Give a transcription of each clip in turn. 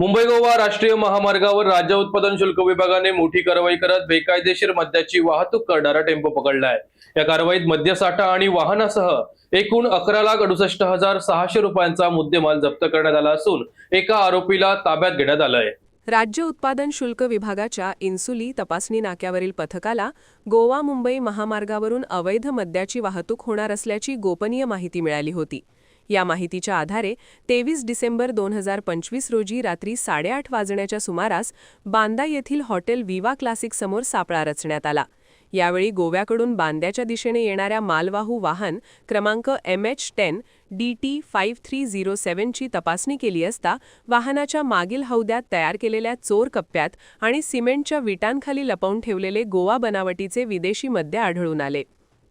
मुंबई गोवा राष्ट्रीय महामार्गावर राज्य उत्पादन शुल्क विभागाने मोठी कारवाई करत बेकायदेशीर मद्याची वाहतूक करणारा टेम्पो पकडलाय. या कारवाईत मद्यसाठा आणि वाहनासह एकूण अकरा लाख अडुसष्ट हजार सहाशे रुपयांचा मुद्देमाल जप्त करण्यात आला असून एका आरोपीला ताब्यात घेण्यात आलंय. राज्य उत्पादन शुल्क विभागाच्या इन्सुली तपासणी नाक्यावरील पथकाला गोवा मुंबई महामार्गावरून अवैध मद्याची वाहतूक होणार असल्याची गोपनीय माहिती मिळाली होती. या माहितीच्या आधारे तेवीस डिसेंबर दोन हजार पंचवीस रोजी रात्री साडेआठ वाजण्याच्या सुमारास बांदा येथील हॉटेल विवा क्लासिक समोर सापळा रचण्यात आला. यावेळी गोव्याकडून बांद्याच्या दिशेने येणाऱ्या मालवाहू वाहन क्रमांक M H ten D T five three zero सेव्हनची तपासणी केली असता वाहनाच्या मागील हौद्यात तयार केलेल्या चोर कप्प्यात आणि सिमेंटच्या विटांखाली लपवून ठेवलेले गोवा बनावटीचे विदेशी मद्य आढळून आले.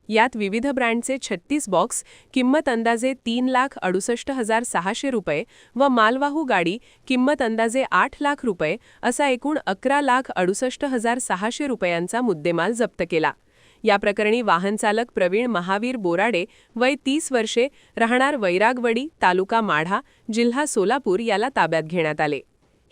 यात विविध ब्रँडचे छत्तीस बॉक्स किंमत अंदाजे तीन लाख अडुसष्ट हजार सहाशे रुपये व मालवाहू गाडी किंमत अंदाजे आठ लाख रुपये असा एकूण अकरा लाख अडुसष्ट हजार सहाशे रुपयांचा मुद्देमाल जप्त केला. या प्रकरणी वाहनचालक प्रवीण महावीर बोराडे वय तीस वर्षे राहणार वैरागवडी तालुका माढा जिल्हा सोलापूर याला ताब्यात घेण्यात आले.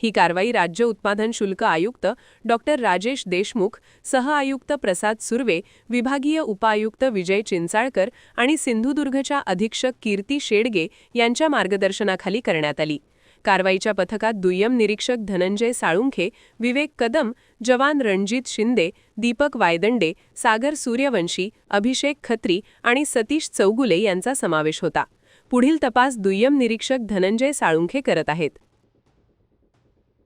ही कारवाई राज्य उत्पादन शुल्क आयुक्त डॉक्टर राजेश देशमुख सहआयुक्त प्रसाद सुर्वे विभागीय उपआयुक्त विजय चिंचाळकर आणि सिंधुदुर्गच्या अधीक्षक कीर्ती शेडगे यांच्या मार्गदर्शनाखाली करण्यात आली. कारवाईच्या पथकात दुय्यम निरीक्षक धनंजय साळुंखे विवेक कदम जवान रणजित शिंदे दीपक वायदंडे सागर सूर्यवंशी अभिषेक खत्री आणि सतीश चौगुले यांचा समावेश होता. पुढील तपास दुय्यम निरीक्षक धनंजय साळुंखे करत आहेत.